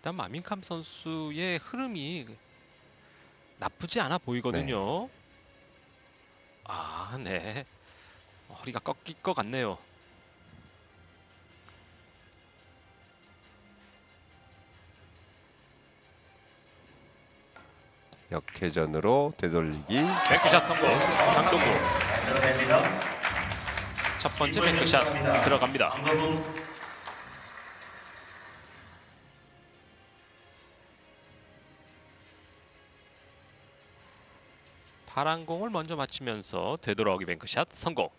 일단 마민캄 선수의 흐름이 나쁘지 않아 보이거든요. 아, 네. 허리가 꺾일 것 같네요. 역회전으로 되돌리기. 뱅크샷 성공. 강동구 첫 번째 뱅크샷 들어갑니다. 파란 공을 먼저 맞히면서 되돌아오기 뱅크샷 성공.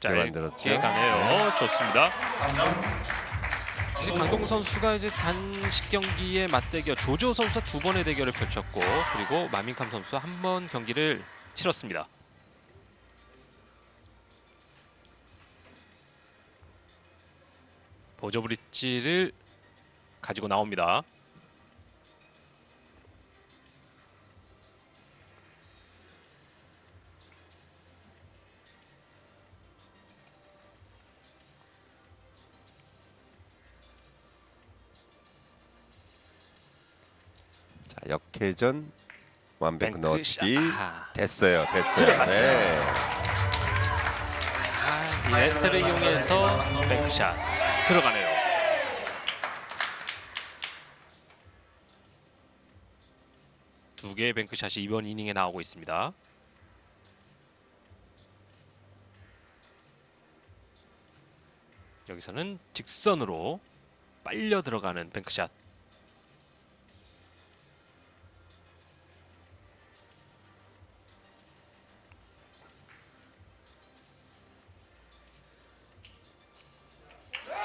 짧게 만들었죠. 가네요. 좋습니다. 이제 강동 선수가 이제 단식 경기의 맞대결 조조 선수와 두 번의 대결을 펼쳤고 그리고 마민캄 선수와 한 번 경기를 치렀습니다. 보조 브릿지를 가지고 나옵니다. 역회전 완벽 뱅크 넣기. 아. 됐어요. 됐어요. 들어갔어요. 네. 아, 이 레스트를 이용해서 뱅크샷 들어가네요. 두 개의 뱅크샷이 이번 이닝에 나오고 있습니다. 여기서는 직선으로 빨려 들어가는 뱅크샷.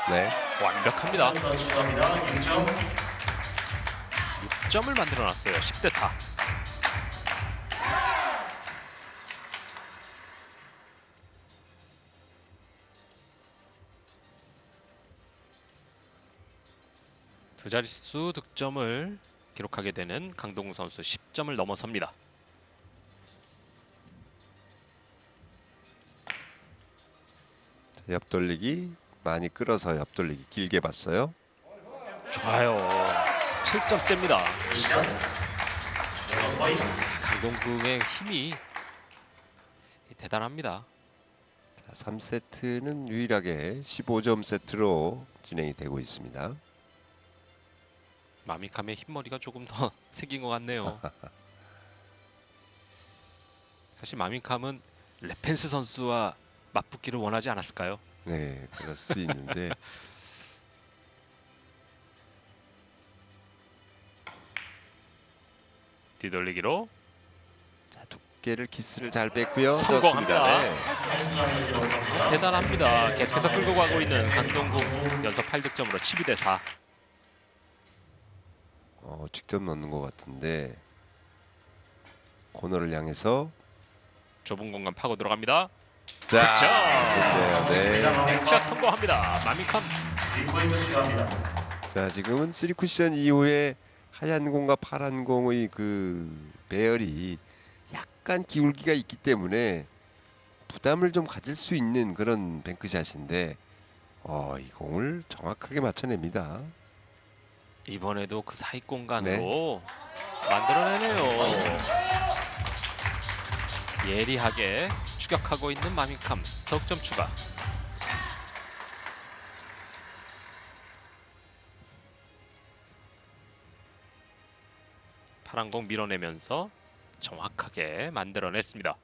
네. 완벽합니다. 추가합니다. 6점. 6점을 만들어 놨어요. 10대 4. 두 자릿수 득점을 기록하게 되는 강동우 선수 10점을 넘어섭니다. 자, 옆돌리기 많이 끌어서 옆돌리기 길게 봤어요. 좋아요. 7점째입니다. 시작. 거의 강동구의 힘이 대단합니다. 자, 3세트는 유일하게 15점 세트로 진행이 되고 있습니다. 마미캄의 흰머리가 조금 더 생긴 것 같네요. 사실 마미캄은 레펜스 선수와 맞붙기를 원하지 않았을까요? 네, 그럴 수도 있는데 뒤돌리기로 자, 두께를 키스를 잘 뺐고요. 성공합니다. 좋습니다. 네. 대단합니다. 계속해서 끌고 가고 있는 강동구 연속 8득점으로 12대 4. 어, 직접 넣는 것 같은데 코너를 향해서 좁은 공간 파고 들어갑니다. 자, 좋네요. 네. 넥샷 성공합니다. 마미캄 2포인트 추가합니다. 자, 지금은 3쿠션 이후에 하얀 공과 파란 공의 그 배열이 약간 기울기가 있기 때문에 부담을 좀 가질 수 있는 그런 뱅크샷인데 어, 이 공을 정확하게 맞춰냅니다. 이번에도 그 사이 공간으로 만들어내네요. 예리하게 추격하고 있는 마미캄 석점 추가. 파란 공 밀어내면서 정확하게 만들어냈습니다.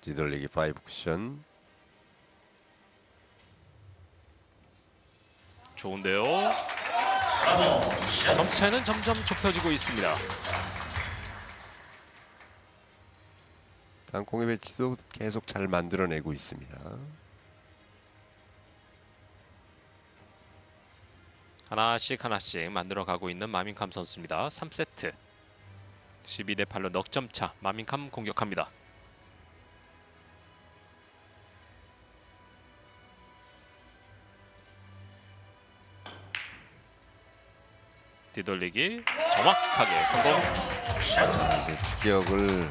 뒤돌리기 5 쿠션. 좋은데요. 차이는 점점 좁혀지고 있습니다. 땅콩의 배치도 계속 잘 만들어내고 있습니다. 하나씩 하나씩 만들어 가고 있는 마민캄 선수입니다. 3세트 12대 8로 넉점 차 마민캄 공격합니다. 뒤돌리기 정확하게 성공. 샷. 이제 추격을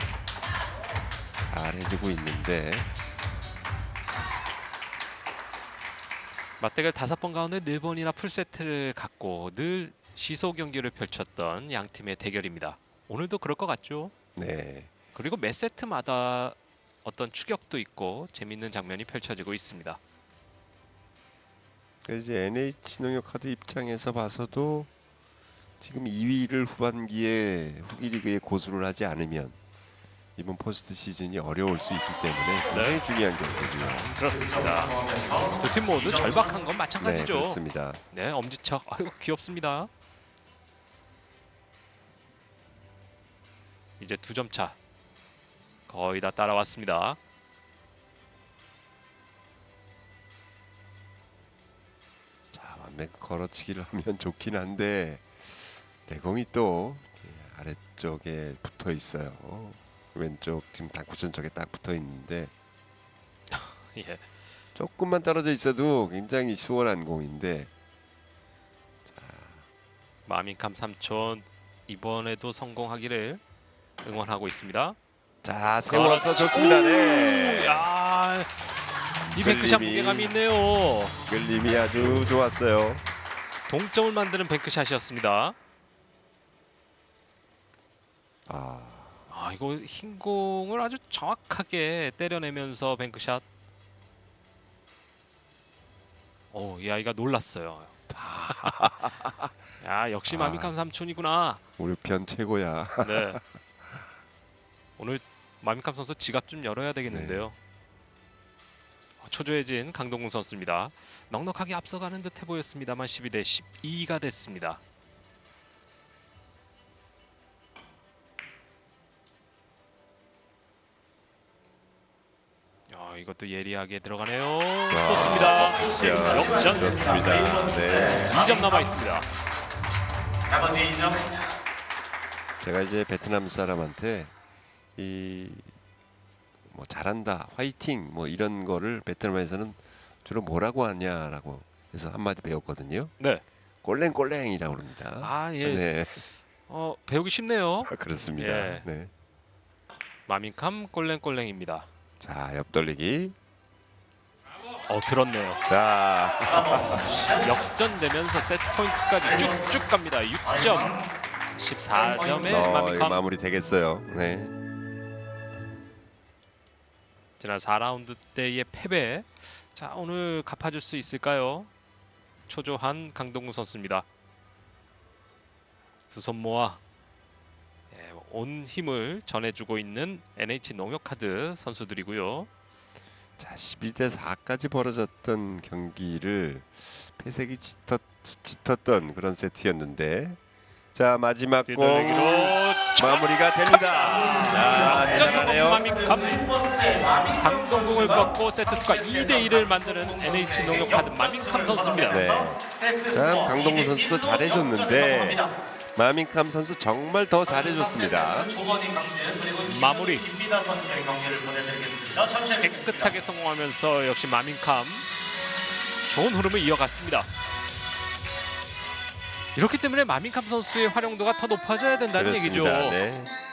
잘 해주고 있는데 맞대결 다섯 번 가운데 네 번이나 풀세트를 갖고 늘 시소 경기를 펼쳤던 양 팀의 대결입니다. 오늘도 그럴 것 같죠? 네. 그리고 매 세트마다 어떤 추격도 있고 재밌는 장면이 펼쳐지고 있습니다. 그래서 이제 NH 농협 카드 입장에서 봐서도 지금 2위를 후반기에 후기 리그에 고수를 하지 않으면 이번 포스트 시즌이 어려울 수 있기 때문에 굉장히 네. 중요한 경기고요. 그렇습니다. 두 팀 모두 절박한 건 네, 마찬가지죠. 그렇습니다. 네, 엄지척. 아이고 귀엽습니다. 이제 두 점 차. 거의 다 따라왔습니다. 자, 완벽 걸어치기를 하면 좋긴 한데 내공이 또 아래쪽에 붙어 있어요. 왼쪽 지금 당구선 쪽에 딱 붙어 있는데 예. 조금만 떨어져 있어도 굉장히 수월한 공인데 마민캄 삼촌 이번에도 성공하기를 응원하고 있습니다. 자 세워서 좋습니다. 네. 야, 이 뱅크샷 무게감이 있네요. 끌림이 아주 좋았어요. 동점을 만드는 뱅크샷이었습니다. 아, 아 이거 흰 공을 아주 정확하게 때려내면서 뱅크샷. 오, 이 아이가 놀랐어요. 야 역시 아. 마미캄 삼촌이구나. 우리 편 최고야. 네. 오늘 마미캄 선수 지갑 좀 열어야 되겠는데요. 어, 초조해진 강동궁 선수입니다. 넉넉하게 앞서가는 듯해 보였습니다만 12 대 12가 됐습니다. 이것도 예리하게 들어가네요. 좋습니다. 역전. 좋습니다. 네. 2점 남아 있습니다. 나머지 2점. 제가 이제 베트남 사람한테 이 뭐 잘한다, 화이팅 뭐 이런 거를 베트남에서는 주로 뭐라고 하냐라고 해서 한마디 배웠거든요. 네. 꼴랭꼴랭이라고 그럽니다. 아, 예. 네, 어, 배우기 쉽네요. 그렇습니다. 예. 네. 마민캄 꼴랭꼴랭입니다. 자, 옆돌리기. 어 들었네요. 자. 역전되면서 세트 포인트까지 쭉쭉 갑니다. 6점. 14점의 어. 마무리 되겠어요. 네. 지난 4라운드 때의 패배. 자 오늘 갚아줄 수 있을까요? 초조한 강동구 선수입니다. 두 손 모아 예, 온 힘을 전해주고 있는 NH 농협카드 선수들이고요. 자, 12대 4까지 벌어졌던 경기를 짙었, 짙었던 그런 세트였는데 자, 마지막 공 뒤돌리기로 마무리가 됩니다. 마미 강동궁을 꺾고 세트 스코어 2대 1을 만드는 NH 농협카드 마민캄 선수입니다. 네. 참 강동구 2대 선수도 1로 잘해줬는데 마민캄 선수 정말 더 잘해줬습니다. 마무리. 김비다 선수의 경기를 보내드리겠습니다. 잠시 깨끗하게 성공하면서 역시 마민캄 좋은 흐름을 이어갔습니다. 이렇기 때문에 마민캄 선수의 활용도가 더 높아져야 된다는 얘기죠. 그렇습니다. 네.